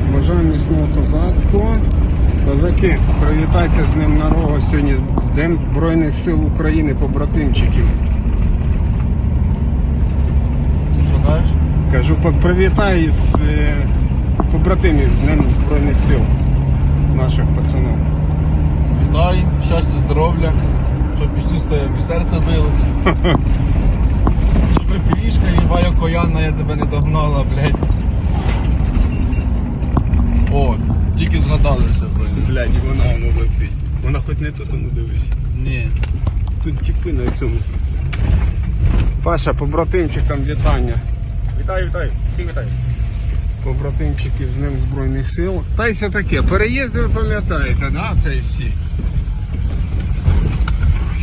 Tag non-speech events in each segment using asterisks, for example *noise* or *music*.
Так, бажаю міцного козацького. Козаки, привітайте з Днем Народу сьогодні, з Днем Збройних сил України, побратимчиків. Що кажеш? Кажу, привітай з е, побратимів з Днем Збройних сил наших пацанів. Вітаю, щастя, здоров'я, щоб і стояв, і серце билось. *laughs* Щоб і пиріжка і Вая Кояна я тебе не догнала, блядь. О, тільки згадалися, блядь. Блядь, і вона воно летить. Вона хоч не тут, ну дивись. Ні. Тут тіпи на цьому. Паша, побратимчикам вітання. Вітаю, вітаю, всіх вітаю. Побратимчиків з Днем Збройних сил. Та й все таке. Переїзди ви пам'ятаєте, да? Це і всі.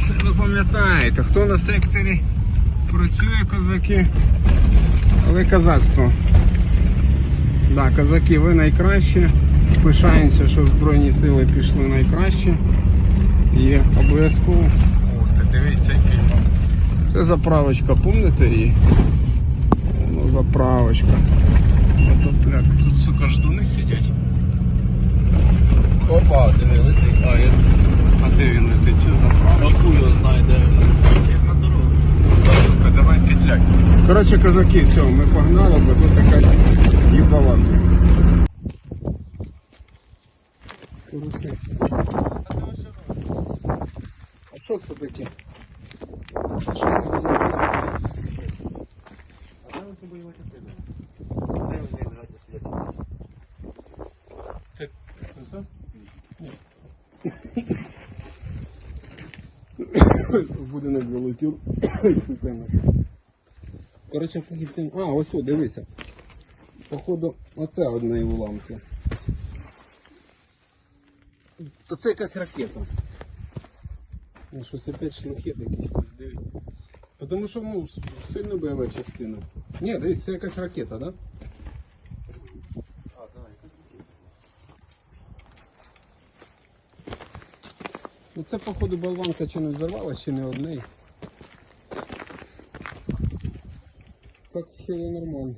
Все ви пам'ятаєте, хто на секторі працює козаки. Але козацтво. Да, козаки, ви найкращі. Пишаємося, що Збройні сили пішли найкраще. І обов'язково. Ох, ти дивіться, який. Це заправочка, пам'ятаєте її? Воно заправочка. Ото пляк. Тут сука ждуни сидять. Опа, диви, летить. А, я А де він летить? Це а заправочка. хуй його знає, де він. Чесно дорогу. Сука, давай петляк. Коротше, козаки, все, ми погнали, бо тут Коротше. А що це таке? А що це таке? А де ви бойова частина? Де ви не граєте сидіти? Коротше, фахівці. А, ось о, дивися. Походу, оце одне уламки. То це якась ракета. Ну, Щось опять шлюхет якийсь тут, диви. Тому що ну, сильно бойова частина. Ні, дивись, це якась ракета, да? А, давай, якась Ну це походу болванка чи не взорвалась, чи не одне. Так все нормально.